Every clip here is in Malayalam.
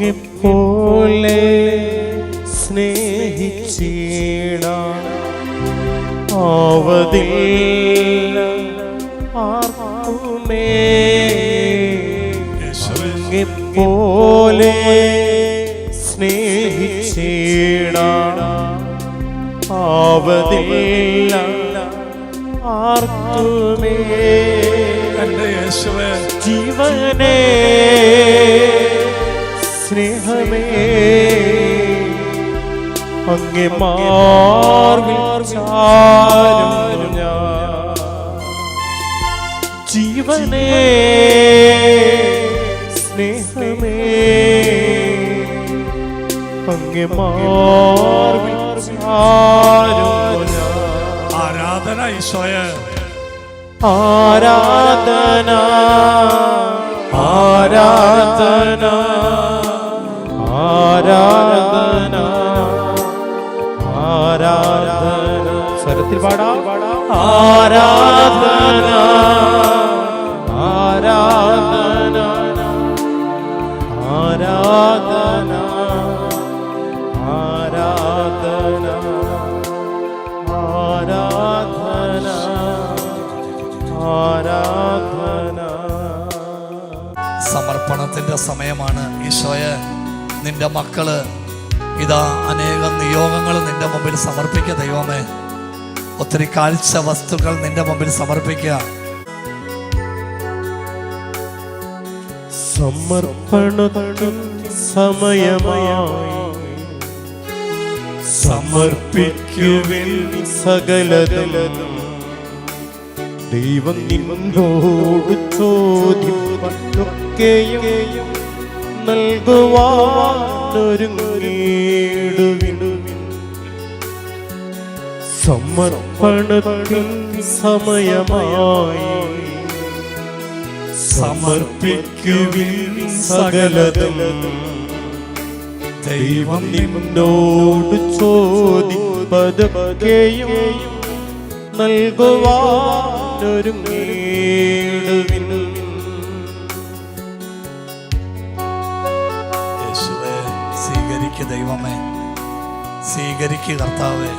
അങ്ങെപ്പോലെ സ്നേഹിച്ചീണ ആവതില്ല ആർക്കുമേ. സ്നേഹിച്ചീണ സ്നേഹിച്ചിടാൻ ആവതില്ല ആർക്കുമേ. ജീവനേ സ്നേഹമേ അങ്ങെ മാർവിൽ ചാരും ഞാൻ ജീവനേ സ്നേഹമേ അങ്ങെ മാർവിൽ ചാരും ഞാൻ ആരാധന ഈശോയെ. ആരാധന ആരാധന. ആരാധന. ആരാധന. സ്വരത്തിൽ പാടാം. ആരാധന. ആരാധന. ആരാധന. ആരാധന. ആരാധന. ആരാധന. സമർപ്പണത്തിന്റെ സമയമാണ് ഈശോയെ നിന്റെ മക്കൾ ഇതാ അനേകം നിയോഗങ്ങൾ നിന്റെ മുമ്പിൽ സമർപ്പിക്കുക ദൈവമേ. ഒത്തിരി കാഴ്ച വസ്തുക്കൾ നിന്റെ മുമ്പിൽ സമർപ്പിക്കുക സമർപ്പണത്തിൻ സമർപ്പിക്കുവിൽ ദൈവം നിന്നോട് ചോദ്യമൊക്കെയും നൽകുവാനൊരുങ്ങിടുവിൻ സമർപ്പണത്തിൻ സമയമായി സമർപ്പിക്കുവിൻ സകലതും. ദൈവം നിന്നോട് ചോദിപ്പതൊക്കെയും നൽകുവാനൊരുങ്ങിടുവിൻ സ്വീകരിക്കുക കർത്താവേ.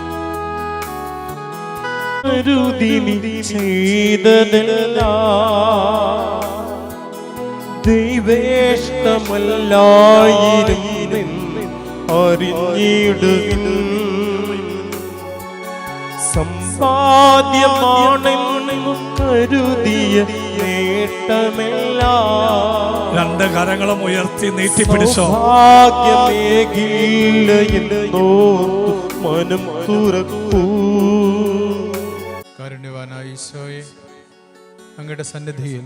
ചെയ്തതെല്ലാം ദൈവേഷ്ടമല്ലായിരുന്നു അറിഞ്ഞിടുവിൻ സമ്പാദ്യമാണെന്നു കരുതിയ നേട്ടമെല്ലാം രണ്ട് കരങ്ങളും ഉയർത്തി നീട്ടിപ്പിടിച്ചോ. സൗഭാഗ്യമേകില്ല എന്നോർത്തു മനം തുറക്കൂ. കാരുണ്യവാനായ ഈശോയെ അങ്ങയുടെ സന്നിധിയിൽ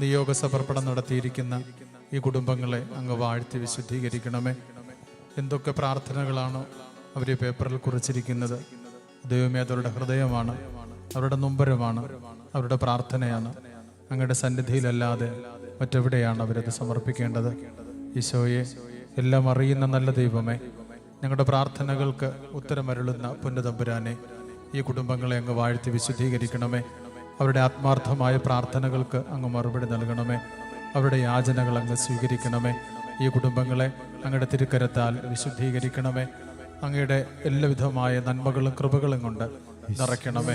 നിയോഗ സമർപ്പണം നടത്തിയിരിക്കുന്ന ഈ കുടുംബങ്ങളെ അങ്ങ് വാഴ്ത്തി വിശുദ്ധീകരിക്കണമേ. എന്തൊക്കെ പ്രാർത്ഥനകളാണോ അവർ പേപ്പറിൽ കുറിച്ചിരിക്കുന്നത്. ദൈവമേ അവരുടെ ഹൃദയമാണ് അവരുടെ നൊമ്പരമാണ് അവരുടെ പ്രാർത്ഥനയാണ്. അങ്ങയുടെ സന്നിധിയിലല്ലാതെ മറ്റെവിടെയാണ് അവരത് സമർപ്പിക്കേണ്ടത്? ഈശോയെ എല്ലാം അറിയുന്ന നല്ല ദൈവമേ ഞങ്ങളുടെ പ്രാർത്ഥനകൾക്ക് ഉത്തരമരുളുന്ന പുന്നതമ്പുരാനെ ഈ കുടുംബങ്ങളെ അങ്ങ് വാഴ്ത്തി വിശുദ്ധീകരിക്കണമേ. അവരുടെ ആത്മാർത്ഥമായ പ്രാർത്ഥനകൾക്ക് അങ്ങ് മറുപടി നൽകണമേ. അവരുടെ യാചനകൾ അങ്ങ് സ്വീകരിക്കണമേ. ഈ കുടുംബങ്ങളെ അങ്ങയുടെ തിരുക്കരത്താൽ വിശുദ്ധീകരിക്കണമേ. അങ്ങയുടെ എല്ലാവിധമായ നന്മകളും കൃപകളും കൊണ്ട് നിറയ്ക്കണമേ.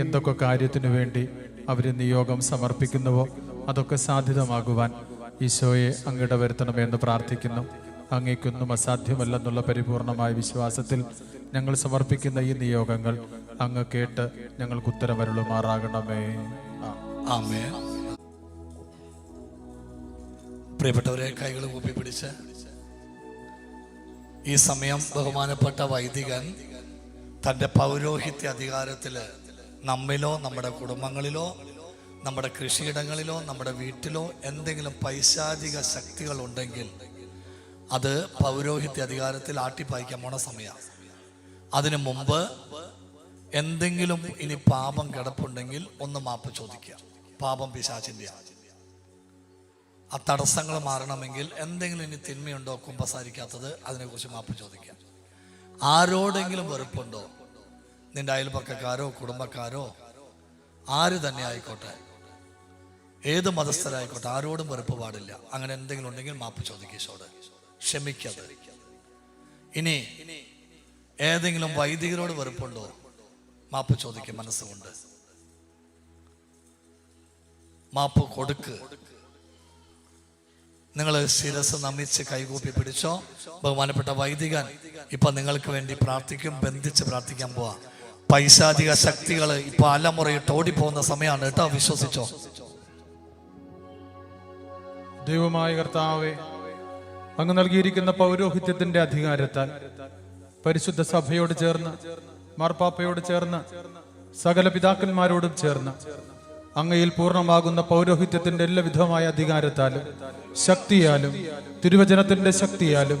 എന്തൊക്കെ കാര്യത്തിനു വേണ്ടി അവർ നിയോഗം സമർപ്പിക്കുന്നുവോ അതൊക്കെ സാധ്യതമാകുവാൻ ഈശോയെ അങ്ങയുടെ വരുത്തണമേ എന്ന് പ്രാർത്ഥിക്കുന്നു. അങ്ങേക്കൊന്നും അസാധ്യമല്ലെന്നുള്ള പരിപൂർണമായ വിശ്വാസത്തിൽ ഞങ്ങൾ സമർപ്പിക്കുന്ന ഈ നിയോഗങ്ങൾ അങ്ങ് കേട്ട് ഞങ്ങൾക്ക് ഉത്തരമരുളുമാറാകണമേ. ആ. ആമേ പ്രിയപ്പെട്ടവരെ കൈകൾ കൂപ്പി പിടിച്ച്. ഈ സമയം ബഹുമാനപ്പെട്ട വൈദികൻ തന്റെ പൗരോഹിത്യ അധികാരത്തിൽ നമ്മിലോ നമ്മുടെ കുടുംബങ്ങളിലോ നമ്മുടെ കൃഷിയിടങ്ങളിലോ നമ്മുടെ വീട്ടിലോ എന്തെങ്കിലും പൈശാചിക ശക്തികൾ ഉണ്ടെങ്കിൽ അത് പൗരോഹിത്യ അധികാരത്തിൽ ആട്ടിപ്പായിക്കാൻ പോണ സമയമാണ് അതിനു മുമ്പ് എന്തെങ്കിലും ഇനി പാപം കിടപ്പുണ്ടെങ്കിൽ ഒന്ന് മാപ്പ് ചോദിക്കുക പാപം പിശാചിന്റെ ആ തടസ്സങ്ങൾ മാറണമെങ്കിൽ എന്തെങ്കിലും ഇനി തിന്മയുണ്ടോ കുമ്പസാരിക്കാത്തത് അതിനെക്കുറിച്ച് മാപ്പ് ചോദിക്കുക ആരോടെങ്കിലും വെറുപ്പുണ്ടോ? നിന്റെ അയൽപക്കക്കാരോ കുടുംബക്കാരോ? ആര് തന്നെ ആയിക്കോട്ടെ? ഏത് മതസ്ഥരായിക്കോട്ടെ? ആരോടും വെറുപ്പ് പാടില്ല. അങ്ങനെ എന്തെങ്കിലും ഉണ്ടെങ്കിൽ മാപ്പ് ചോദിക്കുക ഈശോട് ക്ഷമിക്കത് ഇനി ഏതെങ്കിലും വൈദികരോട് വെറുപ്പുണ്ടോ? മാപ്പ് ചോദിക്കും മനസ്സുകൊണ്ട്. മാപ്പ് കൊടുക്ക്. നിങ്ങൾ ശിരസ് നമിച്ച് കൈകൂപ്പി പിടിച്ചോ? ബഹുമാനപ്പെട്ട വൈദികൻ ഇപ്പൊ നിങ്ങൾക്ക് വേണ്ടി പ്രാർത്ഥിക്കും ബന്ധിച്ച് പ്രാർത്ഥിക്കാൻ പോവാ. പൈശാചിക ശക്തികൾ ഇപ്പൊ അലമുറയിട്ട് ഓടിപ്പോകുന്ന സമയമാണ് കേട്ടോ വിശ്വസിച്ചോ? ദൈവമായ കർത്താവെ അങ്ങ് നൽകിയിരിക്കുന്ന പൗരോഹിത്യത്തിന്റെ അധികാരത്താൽ പരിശുദ്ധ സഭയോട് ചേർന്ന് മാർപ്പാപ്പയോട് ചേർന്ന് സകല പിതാക്കന്മാരോടും ചേർന്ന് അങ്ങയിൽ പൂർണമാകുന്ന പൗരോഹിത്യത്തിന്റെ എല്ലാവിധമായ അധികാരത്താലും ശക്തിയാലും തിരുവചനത്തിന്റെ ശക്തിയാലും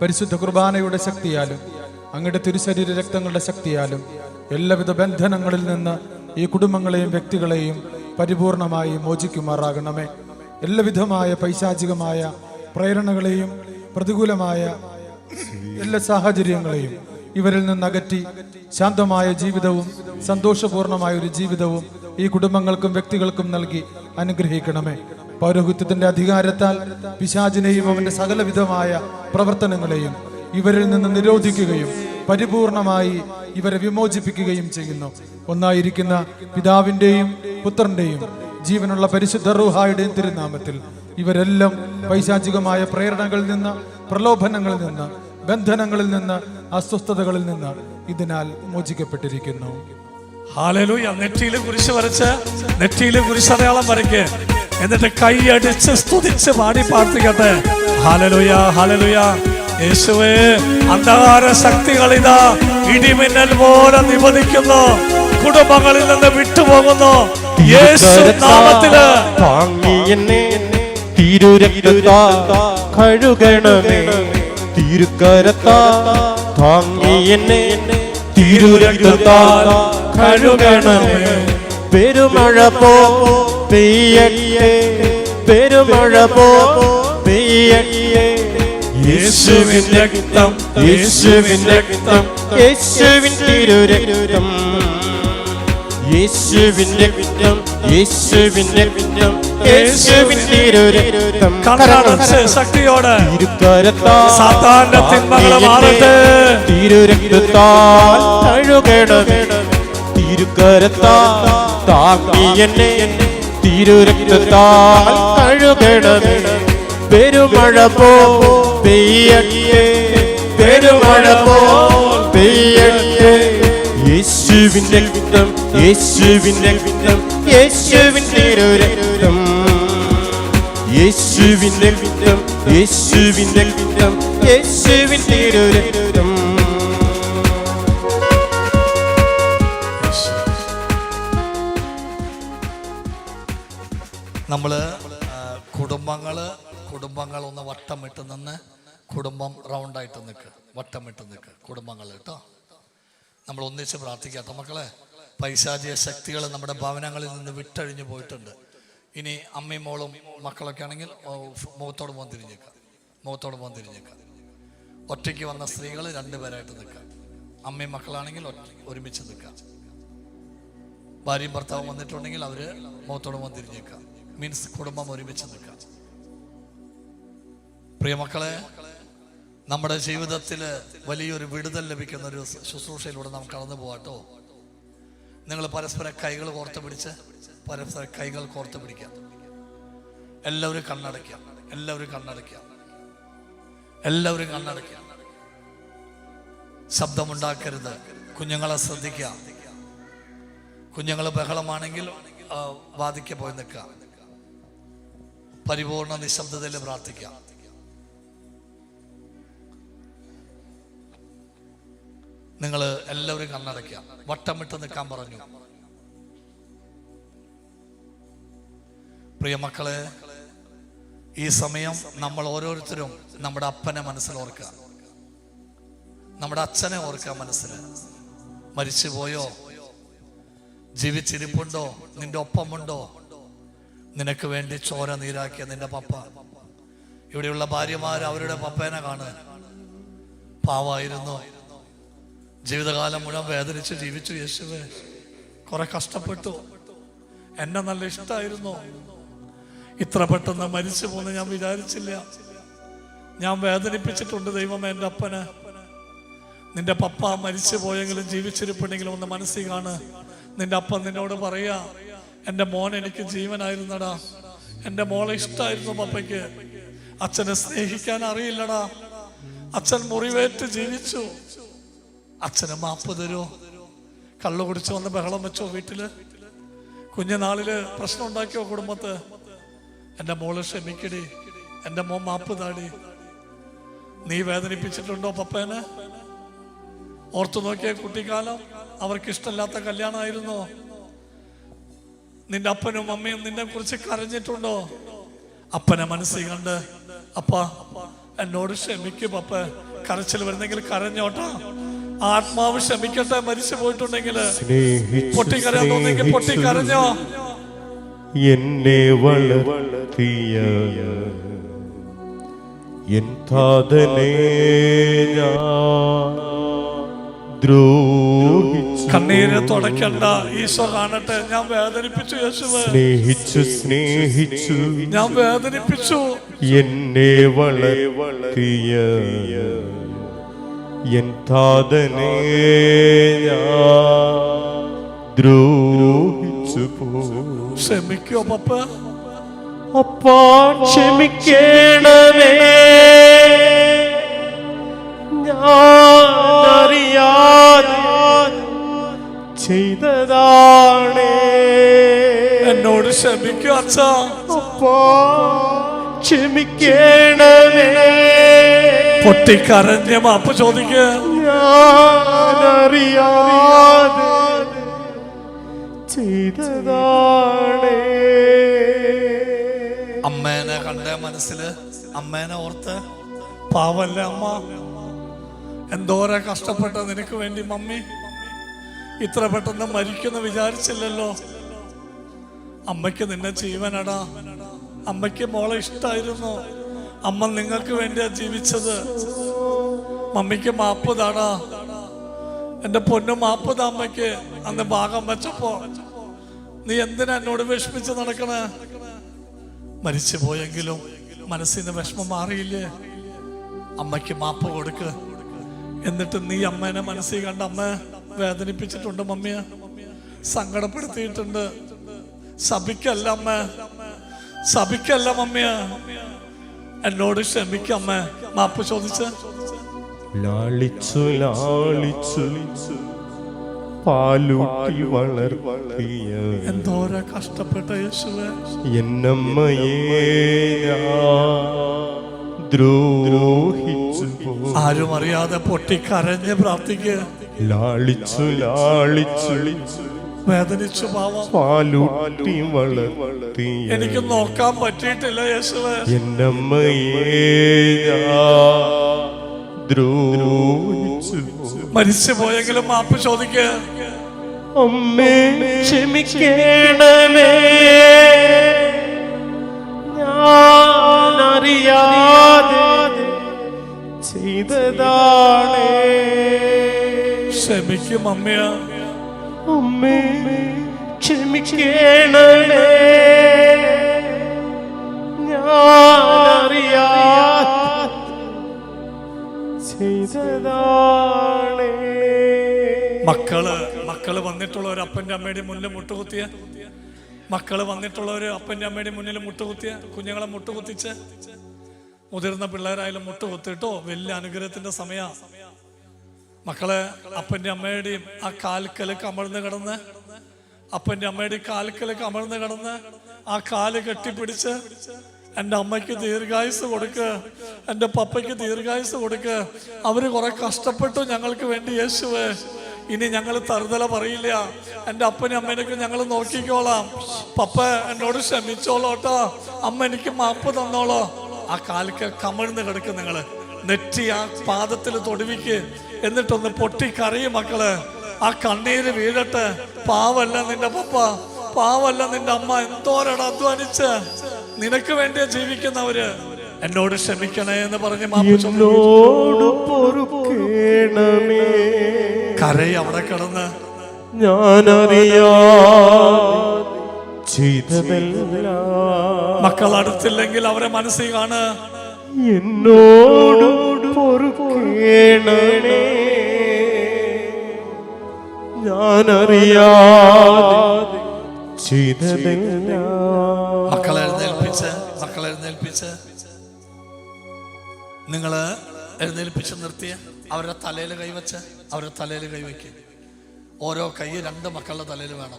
പരിശുദ്ധ കുർബാനയുടെ ശക്തിയാലും അങ്ങയുടെ തിരുശരീര രക്തങ്ങളുടെ ശക്തിയാലും എല്ലാവിധ ബന്ധനങ്ങളിൽ നിന്ന് ഈ കുടുംബങ്ങളെയും വ്യക്തികളെയും പരിപൂർണമായി മോചിക്കുമാറാകണമേ. എല്ലാവിധമായ പൈശാചികമായ പ്രേരണകളെയും പ്രതികൂലമായ എല്ലാ സാഹചര്യങ്ങളെയും ഇവരിൽ നിന്ന് അകറ്റി ശാന്തമായ ജീവിതവും സന്തോഷപൂർണമായ ഒരു ജീവിതവും ഈ കുടുംബങ്ങൾക്കും വ്യക്തികൾക്കും നൽകി അനുഗ്രഹിക്കണമേ. പൗരോഹിത്യത്തിന്റെ അധികാരത്താൽ പിശാചിനെയും അവന്റെ സകലവിധമായ പ്രവർത്തനങ്ങളെയും ഇവരിൽ നിന്ന് നിരോധിക്കുകയും പരിപൂർണമായി ഇവരെ വിമോചിപ്പിക്കുകയും ചെയ്യുന്നു. ഒന്നായിരിക്കുന്ന പിതാവിന്റെയും പുത്രന്റെയും ജീവനുള്ള പരിശുദ്ധ റൂഹായുടെയും തിരുനാമത്തിൽ ഇവരെല്ലാം പൈശാചികമായ പ്രേരണകളിൽ നിന്ന് പ്രലോഭനങ്ങളിൽ നിന്ന് ബന്ധനങ്ങളിൽ നിന്ന് അസ്വസ്ഥതകളിൽ നിന്ന് ഇതിനാൽ മോചിക്കപ്പെട്ടിരിക്കുന്നു. നെറ്റിയിലെ നെറ്റിയിൽ കുരിശ് വരച്ച് നെറ്റിയിൽ കുരിശടയാളം വരയ്ക്ക്. എന്നിട്ട് കൈയടിച്ച് സ്തുതിച്ച് പാടി പ്രാർത്ഥിക്കട്ടെ. ഹാലലുയ ഹാലലുയ യേശുവേ അന്ധകാര ശക്തികൾ ഇതാ ഇടിമിന്നൽ പോലെ നിബന്ധിക്കുന്നു കുടുംബങ്ങളിൽ നിന്ന് വിട്ടുപോകുന്നു. യേശു നാമത്തിൽ. എന്നെ തിരുരക്തത്താ കഴുകണമേ. തിരുക്കരത്താ താങ്ങി എന്നെ തിരുരക്തത്താ കഴുകണമേ. പെരുമഴ പോ പെയ്യട്ടെ. പെരുമഴ പോ പെയ്യട്ടെ. യേശുവിൻ രക്തം യേശുവിൻ രക്തം യേശുവിൻ തിരുരക്തം. യേശുവിന്റെ രക്തം യേശുവിന്റെ കണ്ണടച്ച് ശക്തിയോട്. സാത്താന്റെ തിന്മകളെ മാറട്ടെ. തിരുരക്തത്താൽ കഴുകണമേ തിരുക്കരത്താൽ താങ്ങി എന്നെ. തിരുരക്തത്താൽ കഴുകണമേ പെരുമഴ പോ പെയ്യട്ടെ. പെരുമഴ പോ പെയ്യട്ടെ. യേശുവിന്റെ രക്തം യേശുവിന്റെ രക്തം യേശുവിന്റെ രക്തം. യേശുവിന്റെ രക്തം യേശുവിന്റെ രക്തം യേശുവിന്റെ രക്തം. നമ്മൾ കുടുംബങ്ങൾ കുടുംബങ്ങൾ ഒന്ന് വട്ടമിട്ട് നിന്ന് കുടുംബം റൗണ്ടായിട്ട് നിൽക്കുക വട്ടമിട്ട് നിൽക്കുക കുടുംബങ്ങൾ കേട്ടോ? നമ്മൾ ഒന്നിച്ച് പ്രാർത്ഥിക്കാത്ത മക്കളെ പൈശാചിക ശക്തികൾ നമ്മുടെ ഭവനങ്ങളിൽ നിന്ന് വിട്ടഴിഞ്ഞു പോയിട്ടുണ്ട്. ഇനി അമ്മയും മോളും മക്കളൊക്കെ ആണെങ്കിൽ മുഖത്തോട് പോകാൻ തിരിഞ്ഞേക്കാം. മുഖത്തോട് പോകാൻ തിരിഞ്ഞേക്കാം. ഒറ്റയ്ക്ക് വന്ന സ്ത്രീകൾ രണ്ടുപേരായിട്ട് നിൽക്കാം. അമ്മയും മക്കളാണെങ്കിൽ ഒരുമിച്ച് നിൽക്കാം. ഭാര്യയും ഭർത്താവും വന്നിട്ടുണ്ടെങ്കിൽ അവർ മുഖത്തോട് പോകാൻ തിരിഞ്ഞേക്കാം. മീൻസ് കുടുംബം ഒരുമിച്ച് നിൽക്കാം. പ്രിയമക്കളെ നമ്മുടെ ജീവിതത്തിൽ വലിയൊരു വിടുതൽ ലഭിക്കുന്ന ഒരു ശുശ്രൂഷയിലൂടെ നാം കടന്നു പോകാട്ടോ നിങ്ങൾ പരസ്പരം കൈകൾ കോർത്ത് പിടിച്ച് പരസ്പരം കൈകൾ കോർത്ത് പിടിക്കാം. എല്ലാവരും കണ്ണടയ്ക്കാം. എല്ലാവരും കണ്ണടയ്ക്കാം. എല്ലാവരും കണ്ണടയ്ക്കാം. ശബ്ദമുണ്ടാക്കരുത്. കുഞ്ഞുങ്ങളെ ശ്രദ്ധിക്കാം. കുഞ്ഞുങ്ങൾ ബഹളമാണെങ്കിൽ വാതിക്ക പോയി നിൽക്കാം. പരിപൂർണ നിശബ്ദതയിൽ പ്രാർത്ഥിക്കാം. നിങ്ങൾ എല്ലാവരും കണ്ണടയ്ക്കുക. വട്ടമിട്ട് നിൽക്കാൻ പറഞ്ഞു. പ്രിയ മക്കളെ ഈ സമയം നമ്മൾ ഓരോരുത്തരും നമ്മുടെ അപ്പനെ മനസ്സിൽ ഓർക്കുക. നമ്മുടെ അച്ഛനെ ഓർക്കുക മനസ്സിൽ. മരിച്ചുപോയോ? ജീവിച്ചിരിപ്പുണ്ടോ? നിന്റെ ഒപ്പമുണ്ടോ? നിനക്ക് വേണ്ടി ചോര നീരാക്കിയ നിന്റെ പപ്പ. ഇവിടെയുള്ള ഭാര്യമാർ അവരുടെ പപ്പേനെ കാണുക. പാവായിരുന്നു. ജീവിതകാലം മുഴുവൻ വേദനിച്ച് ജീവിച്ചു യേശുവേ. കുറെ കഷ്ടപ്പെട്ടു. എന്നെ നല്ല ഇഷ്ടമായിരുന്നു ഇത്ര പെട്ടെന്ന് മരിച്ചു പോന്ന് ഞാൻ വിചാരിച്ചില്ല. ഞാൻ വേദനിപ്പിച്ചിട്ടുണ്ട് ദൈവം എന്റെ അപ്പന്. നിന്റെ പപ്പ മരിച്ചു പോയെങ്കിലും ജീവിച്ചിരിപ്പുണ്ടെങ്കിലും ഒന്ന് മനസ്സിൽ കാണ്. നിന്റെ അപ്പൻ നിന്നോട് പറയാ എന്റെ മോൻ എനിക്ക് ജീവനായിരുന്നടാ. എന്റെ മോളെ ഇഷ്ടമായിരുന്നു പപ്പയ്ക്ക്. അച്ഛനെ സ്നേഹിക്കാൻ അറിയില്ലടാ. അച്ഛൻ മുറിവേറ്റ് ജീവിച്ചു. അച്ഛന് മാപ്പ് തരുമോ കള്ളു കുടിച്ചു വന്ന് ബഹളം വെച്ചോ വീട്ടിൽ? കുഞ്ഞുനാളിൽ പ്രശ്നം ഉണ്ടാക്കിയോ കുടുംബത്ത്? എന്റെ മോൾ ക്ഷമിക്കടി എന്റെ മോൻ മാപ്പ് താടി. നീ വേദനിപ്പിച്ചിട്ടുണ്ടോ പപ്പേനെ? ഓർത്തു നോക്കിയ കുട്ടിക്കാലം അവർക്ക് ഇഷ്ടമില്ലാത്ത കല്യാണമായിരുന്നോ. നിന്റെ അപ്പനും അമ്മയും നിന്നെ കുറിച്ച് കരഞ്ഞിട്ടുണ്ടോ? അപ്പനെ മനസ്സിൽ കണ്ട് അപ്പ എന്നോട് ക്ഷമിക്കും പപ്പ. കരച്ചിൽ വരുന്നെങ്കിൽ കരഞ്ഞോട്ടാ. ആത്മാവ് ക്ഷമിക്കട്ടെ മരിച്ചു പോയിട്ടുണ്ടെങ്കിൽ പൊട്ടിക്കരയാൻ തോന്നിയെങ്കിൽ പൊട്ടിക്കരഞ്ഞോ? എന്നെ വളർത്തിയ എൻ താതനെ കണ്ണീര് തുടക്കണ്ട ഈശോ കാണട്ടെ. ഞാൻ വേദനിപ്പിച്ചു യേശുവേ. സ്നേഹിച്ചു സ്നേഹിച്ചു. ഞാൻ വേദനിപ്പിച്ചു. എന്നെ വളർത്തിയ എൻ താതനെ ഞാൻ ദ്രോഹിച്ചു പോ. ക്ഷമിക്കോ പപ്പ. അപ്പാ ക്ഷമിക്കണമേ. ഞാനറിയാതെ ചെയ്തതാണേ. എന്നോട് ക്ഷമിക്കോ അച്ഛാ. അപ്പാ ക്ഷമിക്കണമേ. പൊട്ടിക്കരഞ്ഞ മാപ്പ് ചോദിക്ക. ഞാനറിയാതെ ചെയ്തതാണേ. അമ്മേനെ കണ്ട മനസ്സിൽ. അമ്മേനെ ഓർത്ത്. പാവല്ല അമ്മ? എന്തോരെ കഷ്ടപ്പെട്ട നിനക്ക് വേണ്ടി മമ്മി. ഇത്ര പെട്ടെന്ന് മരിക്കുന്ന വിചാരിച്ചില്ലല്ലോ. അമ്മയ്ക്ക് നിന്നെ ജീവനടാ. അമ്മയ്ക്ക് മോളെ ഇഷ്ടായിരുന്നു. അമ്മ നിങ്ങൾക്ക് വേണ്ടിയാ ജീവിച്ചത്. മമ്മിക്ക് മാപ്പ് താടാ എന്റെ പൊന്നു മാപ്പ് അമ്മയ്ക്ക് അന്ന് ഭാഗം വെച്ചപ്പോ നീ എന്തിനാ എന്നോട് വിഷമിച്ച് നടക്കണേ? മരിച്ചു പോയെങ്കിലും മനസ്സിൽ വിഷമം മാറിയില്ലേ? അമ്മയ്ക്ക് മാപ്പ് കൊടുക്ക്. എന്നിട്ട് നീ അമ്മേനെ മനസ്സിൽ കണ്ട അമ്മ വേദനിപ്പിച്ചിട്ടുണ്ട് മമ്മിയെ. സങ്കടപ്പെടുത്തിയിട്ടുണ്ട്. സഭിക്കല്ല അമ്മ. സഭിക്കല്ല മമ്മിയ. എന്നോട് ക്ഷമിക്കമ്മ മാപ്പ് ചോദിച്ച്. ലാളിച്ചു ലാളിച്ചു പാലൂട്ടി വളർത്തിയ എന്തോര കഷ്ടപ്പെട്ട യേശുവേ. എന്നമ്മയെ ദ്രോഹിച്ചു ആരും അറിയാതെ പൊട്ടിക്കരഞ്ഞ് പ്രാർത്ഥിക്കുക ലാളിച്ചു ലാളിച്ചു വേദനിച്ചു പാവം. പാലൂട്ടി എനിക്ക് നോക്കാൻ പറ്റിയിട്ടില്ല യേശുവേ. ഞാൻ മരിച്ചു പോയെങ്കിലും മാപ്പ് ചോദിക്ക. അമ്മേ ക്ഷമിക്കണമേ. ഞാനറിയാതെ ചെയ്തതാണേ. ക്ഷമിക്കും അമ്മയ. മക്കൾ മക്കൾ വന്നിട്ടുള്ള ഒരു അപ്പന്റെ അമ്മയുടെ മുന്നിൽ മുട്ടുകുത്തിയ? മക്കൾ വന്നിട്ടുള്ള ഒരു അപ്പന്റെ അമ്മയുടെ മുന്നിൽ മുട്ടുകുത്തിയ? കുഞ്ഞുങ്ങളെ മുട്ടുകുത്തിച്ച്? മുതിർന്ന പിള്ളേരായാലും മുട്ടുകുത്തിട്ടോ? വലിയ അനുഗ്രഹത്തിന്റെ സമയ. മക്കളെ അപ്പന്റെ അമ്മയുടെയും ആ കാൽക്കൽ കമഴ്ന്ന് കിടന്ന് അപ്പന്റെ അമ്മയുടെ കാൽക്കൽ കമഴ്ന്ന് കിടന്ന് ആ കാൽ കെട്ടിപ്പിടിച്ച് എന്റെ അമ്മയ്ക്ക് ദീർഘായുസ് കൊടുക്ക് എന്റെ പപ്പയ്ക്ക് ദീർഘായുസ് കൊടുക്ക്. അവർ കുറെ കഷ്ടപ്പെട്ടു ഞങ്ങൾക്ക് വേണ്ടി യേശുവേ. ഇനി ഞങ്ങൾ തറുതല പറയില്ല. എന്റെ അപ്പനും അമ്മേനൊക്കെ ഞങ്ങൾ നോക്കിക്കോളാം. പപ്പ എന്നോട് ക്ഷമിച്ചോളോട്ടോ അമ്മ എനിക്ക് മാപ്പ് തന്നോളോ. ആ കാലിക്ക് കമിഴ്ന്ന് കിടക്കും നിങ്ങൾ. നെറ്റി ആ പാദത്തിൽ തൊടുവിക്ക്. എന്നിട്ടൊന്ന് പൊട്ടിക്കറിയും മക്കൾ. ആ കണ്ണീര് വീഴട്ടെ. പാവല്ല നിന്റെ പപ്പ. പാവല്ല നിന്റെ അമ്മ. എന്തോരട അധ്വാനിച്ച്. നിനക്ക് വേണ്ടിയാ ജീവിക്കുന്നവര്. എന്നോട് ക്ഷമിക്കണേ എന്ന് പറഞ്ഞ് മാപ്പ് ചോദിക്കും എന്നോട് പൊറുക്കേണമേ. കരയി അവിടെ കിടന്ന്. ഞാനറിയാ മക്കൾ അടുത്തില്ലെങ്കിൽ അവരെ മനസ്സിൽ കാണ്. എന്നോട് പൊറുക്കേണമേ. ഞാനറിയാതെ മക്കളെ എഴുന്നേൽപ്പിച്ച് മക്കളെ എഴുന്നേൽപ്പിച്ച്. നിങ്ങൾ എഴുന്നേൽപ്പിച്ച് നിർത്തിയ അവരുടെ തലയിൽ കൈവച്ച് അവരുടെ തലയിൽ കൈവയ്ക്കുക ഓരോ കൈ രണ്ട് മക്കളുടെ തലയിൽ വേണം.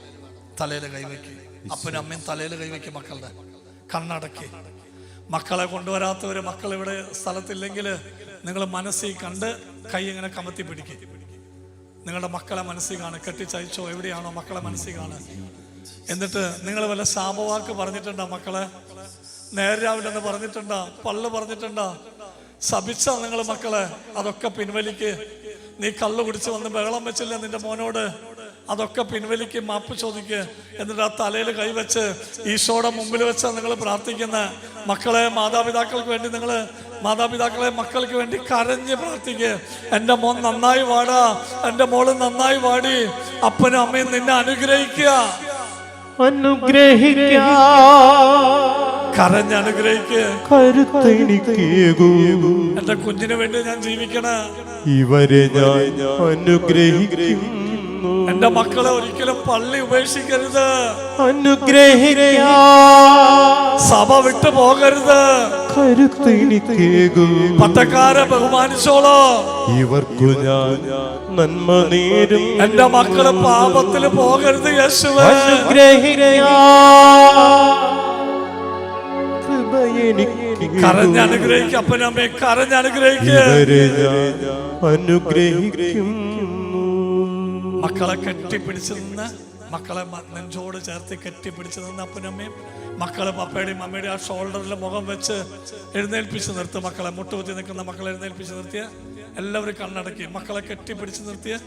തലയിൽ കൈവയ്ക്കുക അപ്പനും അമ്മയും തലയിൽ കൈവയ്ക്കും മക്കളുടെ. കണ്ണടക്കി. മക്കളെ കൊണ്ടുവരാത്തവർ മക്കൾ ഇവിടെ സ്ഥലത്തില്ലെങ്കിൽ നിങ്ങൾ മനസ്സിൽ കണ്ട് കൈ ഇങ്ങനെ കമത്തി പിടിക്കും. നിങ്ങളുടെ മക്കളെ മനസ്സിൽ കാണും. കെട്ടിച്ചയച്ചോ എവിടെയാണോ മക്കളെ മനസ്സിൽ കാണുക. എന്നിട്ട് നിങ്ങൾ വല്ല ശാപവാക്ക് പറഞ്ഞിട്ടുണ്ടോ മക്കളെ? നേരാവില്ലെന്ന് പറഞ്ഞിട്ടുണ്ടോ? പള്ളു പറഞ്ഞിട്ടുണ്ടോ? ശപിച്ച നിങ്ങൾ മക്കളെ? അതൊക്കെ പിൻവലിക്ക്. നീ കള്ളു കുടിച്ച് വന്ന് ബഹളം വെച്ചില്ല നിന്റെ മോനോട്? അതൊക്കെ പിൻവലിക്ക് മാപ്പ് ചോദിക്ക്. എന്നിട്ട് ആ തലയിൽ കൈവച്ച് ഈശോയുടെ മുമ്പിൽ വെച്ച് നിങ്ങൾ പ്രാർത്ഥിക്കുന്ന. മക്കളെ മാതാപിതാക്കൾക്ക് വേണ്ടി നിങ്ങൾ മാതാപിതാക്കളെ മക്കൾക്ക് വേണ്ടി കരഞ്ഞ് പ്രാർത്ഥിക്കുക എന്റെ മോൻ നന്നായി വാടാ. എന്റെ മോൾ നന്നായി വാടി. അപ്പനും അമ്മയും നിന്നെ അനുഗ്രഹിക്കുക. അനുഗ്രഹിക്കാ കരഞ്ഞ് അനുഗ്രഹിക്കുക കരുത്തെനിക്കേകൂ എന്റെ കുഞ്ഞിന് വേണ്ടി ഞാൻ ജീവിക്കണ. ഇവരെ ഞാൻ അനുഗ്രഹിക്കുന്നു എന്റെ മക്കളെ ഒരിക്കലും പള്ളി ഉപേക്ഷിക്കരുത്. അനുഗ്രഹിക്ക. സഭ വിട്ടു പോകരുത്. പട്ടക്കാരെ ബഹുമാനിച്ചോളോ. ഇവർക്കു ഞാൻ നന്മ നേരും. എന്റെ മക്കൾ പാപത്തിൽ പോകരുത് യേശുവേ. കരഞ്ഞനുഗ്രഹിക്കും അപ്പനമ്മയെ കരഞ്ഞ് അനുഗ്രഹിക്കുക ഇവരെ ഞാൻ അനുഗ്രഹിക്കുന്നു മക്കളെ കെട്ടിപ്പിടിച്ച് നിന്ന് മക്കളെ നെഞ്ചോട് ചേർത്ത് കെട്ടിപ്പിടിച്ച് നിന്ന് അപ്പനമ്മയും മക്കളെ പപ്പയുടെയും അമ്മയുടെയും ആ ഷോൾഡറിൽ മുഖം വെച്ച് എഴുന്നേൽപ്പിച്ച് നിർത്തും മക്കളെ. മുട്ടുകുത്തി നിൽക്കുന്ന മക്കളെ എഴുന്നേൽപ്പിച്ച് നിർത്തിയ. എല്ലാവരും കണ്ണടക്കി. മക്കളെ കെട്ടിപ്പിടിച്ച് നിർത്തിയ.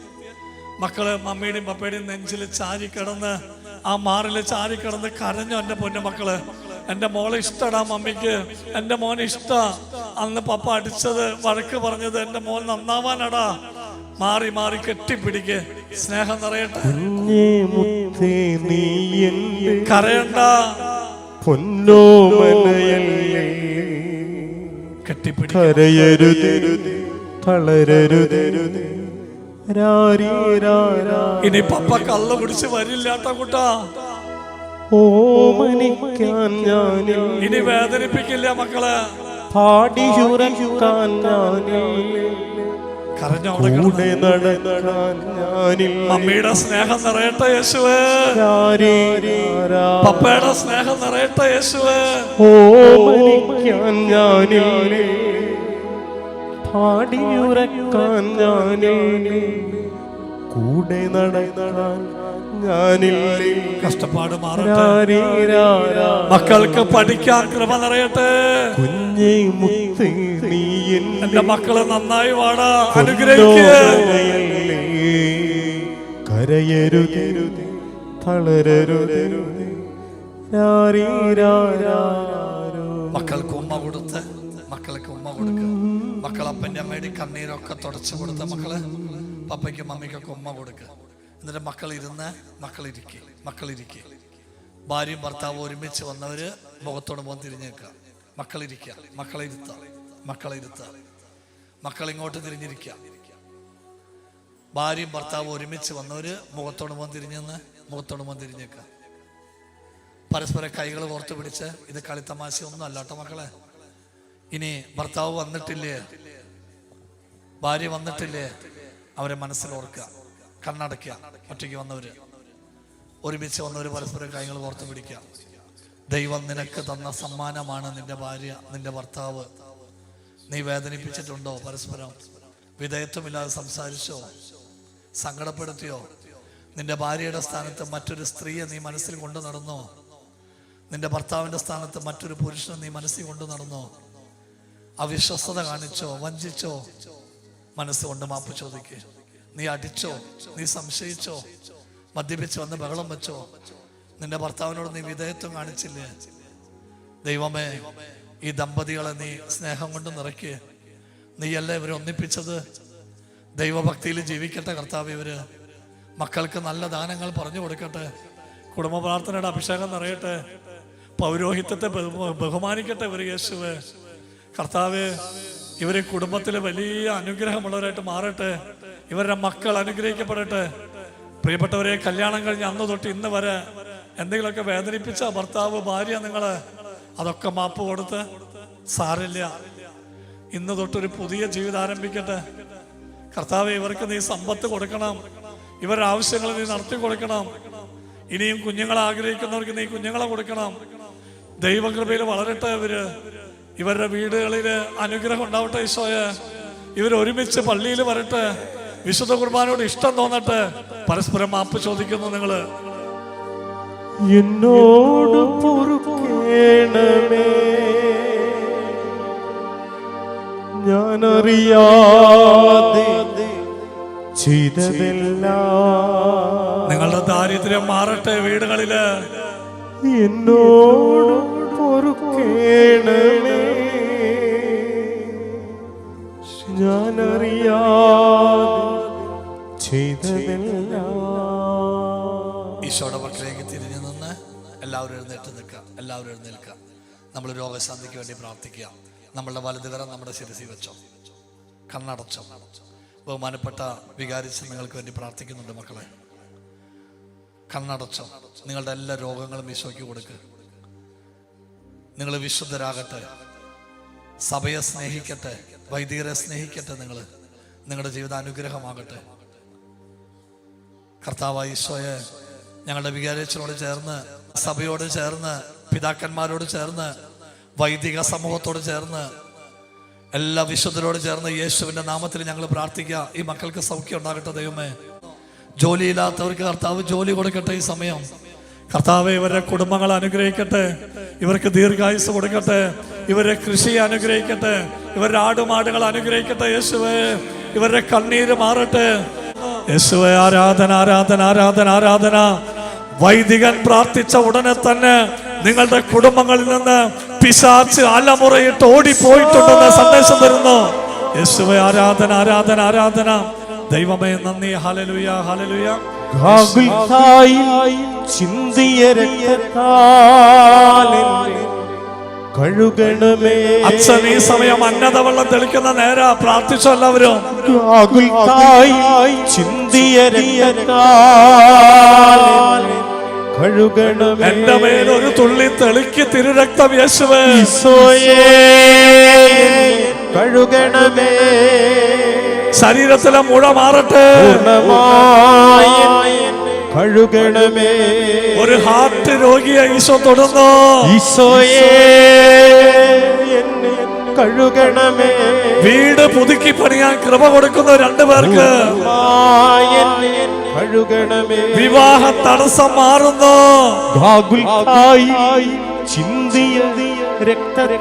മക്കൾ മമ്മിയുടെയും പപ്പയുടെയും നെഞ്ചിൽ ചാരി കിടന്ന് ആ മാറിൽ ചാരി കിടന്ന് കരഞ്ഞു എന്റെ പൊന്നു മക്കൾ. എന്റെ മോളെ ഇഷ്ടടാ മമ്മിക്ക്. എന്റെ മോനെ ഇഷ്ട. അന്ന് പപ്പ അടിച്ചത് വഴക്ക് പറഞ്ഞത് എന്റെ മോൻ നന്നാവാനടാ. മാറി മാറി കെട്ടിപ്പിടിക്ക്. സ്നേഹം നിറയട്ടെ. കുഞ്ഞേ മുത്തേ നീ എന്റെ കരയണ്ട. പൊന്നോമനയല്ലേ. കെട്ടിപ്പിടി ഇനി പപ്പ കള്ള കുടിച്ച് വരില്ലാട്ട കുട്ടാ. ഓമനിക്കാൻ ഞാൻ ഇനി വേദനിപ്പിക്കില്ല മക്കളെ. പാടി കരഞ്ഞോടെ കൂടെ നടക്കാൻ ഞാനിൽ മമ്മിയുടെ സ്നേഹം നിറയട്ടെ യേശുവേ. പപ്പയുടെ സ്നേഹം നിറയട്ടെ യേശുവേ. ഓമനിക്കാൻ ഞാനിൽ പാടിയുറക്കാൻ ഞാനിൽ കൂടെ നടക്കാൻ കഷ്ടപ്പാട് മാറട്ടെ. മക്കൾക്ക് പഠിക്കാൻ കൃപ നിറയട്ടെ. കുഞ്ഞേ മുത്തി നീ എന്റെ മക്കളെ നന്നായി വാടാ. തളരരുത്. മക്കൾക്ക് ഉമ്മ കൊടുത്ത് മക്കൾക്ക് ഉമ്മ കൊടുക്കുക മക്കൾ അപ്പന്റെ അമ്മയുടെ കണ്ണീരൊക്കെ തുടച്ചു കൊടുത്ത മക്കൾ പപ്പയ്ക്കും മമ്മിക്കൊക്കെ ഉമ്മ കൊടുക്കുക എന്നിട്ട് മക്കളിരുന്ന് മക്കളിരിക്കെ മക്കളിരിക്കെ. ഭാര്യയും ഭർത്താവും ഒരുമിച്ച് വന്നവര് മുഖത്തോട് മുഖം തിരിഞ്ഞേക്കുക മക്കളിരിക്കുക മക്കളിരുത്ത മക്കളെ മക്കളിങ്ങോട്ട് തിരിഞ്ഞിരിക്കുക ഭാര്യയും ഭർത്താവും ഒരുമിച്ച് വന്നവര് മുഖത്തോട് മുഖം തിരിഞ്ഞെന്ന് മുഖത്തോട് മുഖം തിരിഞ്ഞേക്കുക പരസ്പരം കൈകൾ ഓർത്ത് പിടിച്ച് ഇത് കളിത്തമാശ ഒന്നും അല്ല മക്കളെ. ഇനി ഭർത്താവ് വന്നിട്ടില്ലേ? ഭാര്യ വന്നിട്ടില്ലേ? അവരെ മനസ്സിൽ കണ്ണടയ്ക്കുക. ഒറ്റയ്ക്ക് വന്നവര്. ഒരുമിച്ച് വന്നവര് പരസ്പരം കാര്യങ്ങൾ ഓർത്ത് പിടിക്കുക. ദൈവം നിനക്ക് തന്ന സമ്മാനമാണ് നിന്റെ ഭാര്യ നിന്റെ ഭർത്താവ്. നീ വേദനിപ്പിച്ചിട്ടുണ്ടോ പരസ്പരം? വിധേയത്വമില്ലാതെ സംസാരിച്ചോ? സങ്കടപ്പെടുത്തിയോ? നിന്റെ ഭാര്യയുടെ സ്ഥാനത്ത് മറ്റൊരു സ്ത്രീയെ നീ മനസ്സിൽ കൊണ്ടു നടന്നോ? നിന്റെ ഭർത്താവിന്റെ സ്ഥാനത്ത് മറ്റൊരു പുരുഷനെ നീ മനസ്സിൽ കൊണ്ടു നടന്നോ? അവിശ്വസ്തത കാണിച്ചോ? വഞ്ചിച്ചോ? മനസ്സുകൊണ്ട് മാപ്പ് ചോദിക്ക്. നീ അടിച്ചോ? നീ സംശയിച്ചോ? മദ്യപിച്ച് വന്ന് ബഹളം വെച്ചോ? നിന്റെ ഭർത്താവിനോട് നീ വിധേയത്വം കാണിച്ചില്ലേ? ദൈവമേ ഈ ദമ്പതികളെ നീ സ്നേഹം കൊണ്ട് നിറയ്ക്ക്. നീയല്ലേ ഇവരെ ഒന്നിപ്പിച്ചത്? ദൈവഭക്തിയിൽ ജീവിക്കട്ടെ കർത്താവ് ഇവർ. മക്കൾക്ക് നല്ല ദാനങ്ങൾ പറഞ്ഞു കൊടുക്കട്ടെ. കുടുംബ പ്രാർത്ഥനയുടെ അഭിഷേകം നിറയട്ടെ. പൗരോഹിത്യത്തെ ബഹുമാനിക്കട്ടെ ഇവർ യേശുവേ. കർത്താവ് ഇവർ കുടുംബത്തിലെ വലിയ അനുഗ്രഹമുള്ളവരായിട്ട് മാറട്ടെ. ഇവരുടെ മക്കൾ അനുഗ്രഹിക്കപ്പെടട്ടെ. പ്രിയപ്പെട്ടവരെ കല്യാണം കഴിഞ്ഞ് അന്ന് തൊട്ട് ഇന്ന് വരെ എന്തെങ്കിലുമൊക്കെ വേദനിപ്പിച്ച ഭർത്താവ് ഭാര്യ നിങ്ങൾ അതൊക്കെ മാപ്പ് കൊടുത്ത് സാരില്ല ഇന്ന് തൊട്ടൊരു പുതിയ ജീവിതം ആരംഭിക്കട്ടെ. കർത്താവ് ഇവർക്ക് നീ സമ്പത്ത് കൊടുക്കണം. ഇവരുടെ ആവശ്യങ്ങൾ നീ നടത്തി കൊടുക്കണം. ഇനിയും കുഞ്ഞുങ്ങളെ ആഗ്രഹിക്കുന്നവർക്ക് നീ കുഞ്ഞുങ്ങളെ കൊടുക്കണം. ദൈവകൃപയിൽ വളരട്ടെ ഇവർ. ഇവരുടെ വീടുകളിൽ അനുഗ്രഹം ഉണ്ടാവട്ടെ ഈശോയെ. ഇവരൊരുമിച്ച് പള്ളിയിൽ വരട്ടെ. വിശുദ്ധ കുർബാനോട് ഇഷ്ടം തോന്നിട്ട്. പരസ്പരം മാപ്പ് ചോദിക്കുന്നു നിങ്ങൾ. എന്നോട് പൊറുക്കേണമേ. ഞാനറിയാതെ ചെയ്തതെല്ലാം നിങ്ങളുടെ ദാരിദ്ര്യം മാറട്ടെ വീടുകളിൽ. എന്നോട് പൊറുക്കേണമേ. ഞാനറിയാ ഈശോയുടെ മക്കളിലേക്ക് തിരിഞ്ഞു നിന്ന് എല്ലാവരും എഴുന്നേറ്റ് നിൽക്കുക എല്ലാവരും എഴുന്നേൽക്കുക. നമ്മൾ രോഗശാന്തിക്ക് വേണ്ടി പ്രാർത്ഥിക്കുക. നമ്മളുടെ വലതുകരം നമ്മുടെ ശിരസി വെച്ചോ. കണ്ണടച്ചോ. ബഹുമാനപ്പെട്ട വികാരിച്ച് നിങ്ങൾക്ക് വേണ്ടി പ്രാർത്ഥിക്കുന്നുണ്ട് മക്കളെ. കണ്ണടച്ചോ. നിങ്ങളുടെ എല്ലാ രോഗങ്ങളും ഈശോയ്ക്ക് കൊടുക്കുക നിങ്ങൾ വിശുദ്ധരാകട്ടെ. സഭയെ സ്നേഹിക്കട്ടെ. വൈദികരെ സ്നേഹിക്കട്ടെ നിങ്ങൾ നിങ്ങളുടെ ജീവിത കർത്താവായ ഈശോയെ ഞങ്ങളുടെ വികാരച്ചനോട് ചേർന്ന് സഭയോട് ചേർന്ന് പിതാക്കന്മാരോട് ചേർന്ന് വൈദിക സമൂഹത്തോട് ചേർന്ന് എല്ലാ വിശുദ്ധരോട് ചേർന്ന് യേശുവിന്റെ നാമത്തിൽ ഞങ്ങൾ പ്രാർത്ഥിക്കുക. ഈ മക്കൾക്ക് സൗഖ്യം ഉണ്ടാകട്ടെ ദൈവമേ. ജോലിയില്ലാത്തവർക്ക് കർത്താവ് ജോലി കൊടുക്കട്ടെ ഈ സമയം. കർത്താവ് ഇവരുടെ കുടുംബങ്ങൾ അനുഗ്രഹിക്കട്ടെ. ഇവർക്ക് ദീർഘായുസ് കൊടുക്കട്ടെ. ഇവരെ കൃഷി അനുഗ്രഹിക്കട്ടെ. ഇവരുടെ ആടുമാടുകൾ അനുഗ്രഹിക്കട്ടെ യേശുവേ. ഇവരുടെ കണ്ണീര് മാറട്ടെ. ആരാധന ആരാധന ആരാധന ആരാധന. വൈദികൻ പ്രാർത്ഥിച്ച ഉടനെ തന്നെ നിങ്ങളുടെ കുടുംബങ്ങളിൽ നിന്ന് പിശാച്ച് അലമുറയിട്ട് ഓടിപ്പോയിട്ടുണ്ടെന്ന് സന്ദേശം തരുന്നു യേശുവെ ആരാധന ആരാധന ആരാധന. ദൈവമേ നന്ദി. ഹലലുയ ഹലലുയ ചിന്തിയ രക്തത്താലെന്നെ കഴുകണമേ. അച്ഛൻ ഈ സമയം അന്നത വെള്ളം തെളിക്കുന്ന നേര പ്രാർത്ഥിച്ചു എല്ലാവരും. കഴുകണമേ. എന്റെ മേൽ ഒരു തുള്ളി തെളിക്ക് തിരുരക്തം യേശുവേ. കഴുകണമേ. ശരീരത്തിലെ മുഴ മാറട്ടെ. കഴുകണമേ ഒരു ഹാർട്ട് രോഗിയെ ഈശോ തൊടുന്നു. ഈശോയെ എന്നെ കഴുകണമേ. വീട് പുതുക്കി പണിയാൻ കൃപ കൊടുക്കുന്ന രണ്ടു പേർക്ക്. കഴുകണമേ. വിവാഹ തടസ്സം മാറുന്നു. ചിന്തിയ രക്തത്താലെന്നെ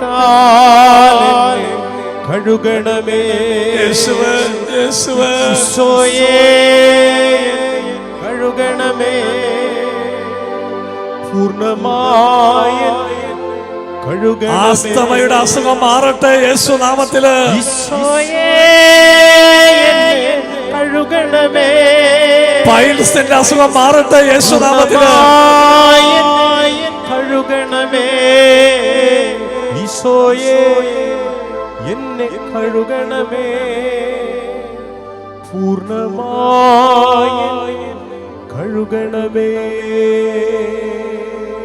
കഴുകണമേ. യേശുവേ യേശുവേ. ഈശോയേ കഴുകണമേ. പൂർണമായ ആസ്തമയുടെ അസുഖം മാറട്ടെ യേശു നാമത്തിൽ. പൈൽസിന്റെ അസുഖം മാറട്ടെ യേശു നാമത്തിൽ. കഴുകണമേ. ഈശോയേ എന്നെ കഴുകണമേ. പൂർണമായ കഴുകണമേ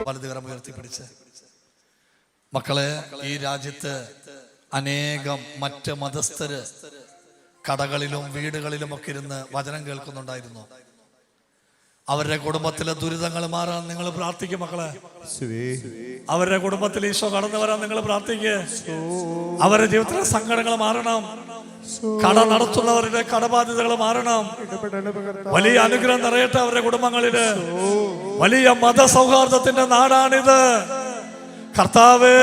വലതുകരം ഉയർത്തിപ്പിടിച്ച് മക്കളെ ഈ രാജ്യത്ത് അനേകം മറ്റ് മതസ്ഥര് കടകളിലും വീടുകളിലും ഒക്കെ ഇരുന്ന് വചനം കേൾക്കുന്നുണ്ടായിരുന്നു. അവരുടെ കുടുംബത്തിലെ ദുരിതങ്ങൾ മാറാൻ നിങ്ങൾ പ്രാർത്ഥിക്കും മക്കളെ. അവരുടെ കുടുംബത്തിൽ ഈശോ കടന്നു വരാൻ നിങ്ങൾ പ്രാർത്ഥിക്കുക അവരുടെ ജീവിതത്തിലെ സങ്കടങ്ങൾ മാറണം. കട നടത്തുന്നവരുടെ കടബാധ്യതകൾ മാറണം. വലിയ അനുഗ്രഹം നിറയട്ടെ അവരുടെ കുടുംബങ്ങളിൽ. വലിയ മത മതസൗഹാർദ്ദത്തിന്റെ നാടാണിത്. കർത്താവ്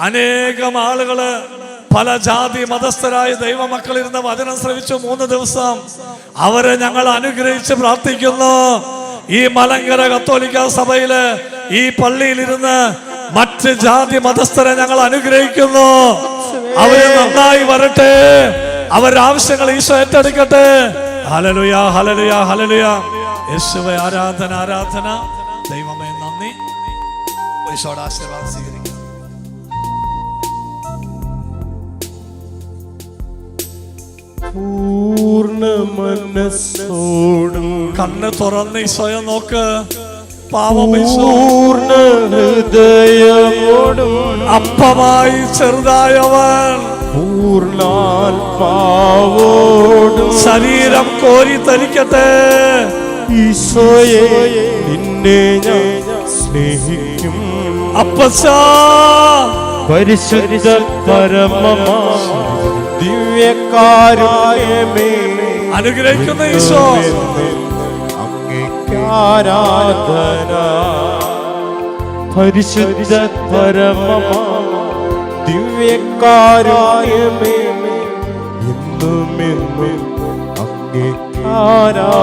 അനേകം ആളുകൾ പല ജാതി മതസ്ഥരായ ദൈവമക്കളിരുന്ന് വചനം ശ്രവിച്ചു മൂന്ന് ദിവസം. അവരെ ഞങ്ങൾ അനുഗ്രഹിച്ച് പ്രാർത്ഥിക്കുന്നു. ഈ മലങ്കര കത്തോലിക്ക സഭയിൽ ഈ പള്ളിയിലിരുന്ന് മറ്റ് ജാതി മതസ്ഥരെ ഞങ്ങൾ അനുഗ്രഹിക്കുന്നു. അവർ നന്നായി വരട്ടെ. അവരുടെ ആവശ്യങ്ങൾ ഈശോ ഏറ്റെടുക്കട്ടെ. ഹലലുയ ഹലലുയ ഹലലുയ യേശുവെ ആരാധന ആരാധന. ദൈവമേ നന്ദി. ഈശോയുടെ ആശീർവാദം സ്വീകരിക്കാം. പൂർണ മനസ്സോടും. കണ്ണ് തുറന്ന് ഈശോയെ നോക്ക്. പാവം ഈശോ. പൂർണ ഹൃദയമോടും. അപ്പമായി ചെറുതായവൻ. പൂർണാത്മാവോടും. ശരീരം കോരി തരിക്കട്ടെ. ഈശോയെ നിന്നെ ഞാൻ സ്നേഹിക്കും. അപ്പച്ചാ. പരിശുദ്ധ പരമമാ ദിവ്യകാരുണ്യമേ. അനുഗ്രഹിക്കുന്ന ഈശോ. അങ്ങേക്കാരാധന പരിശുദ്ധ പരമ ദിവ്യകാരുണ്യമേ. എന്നും എന്നും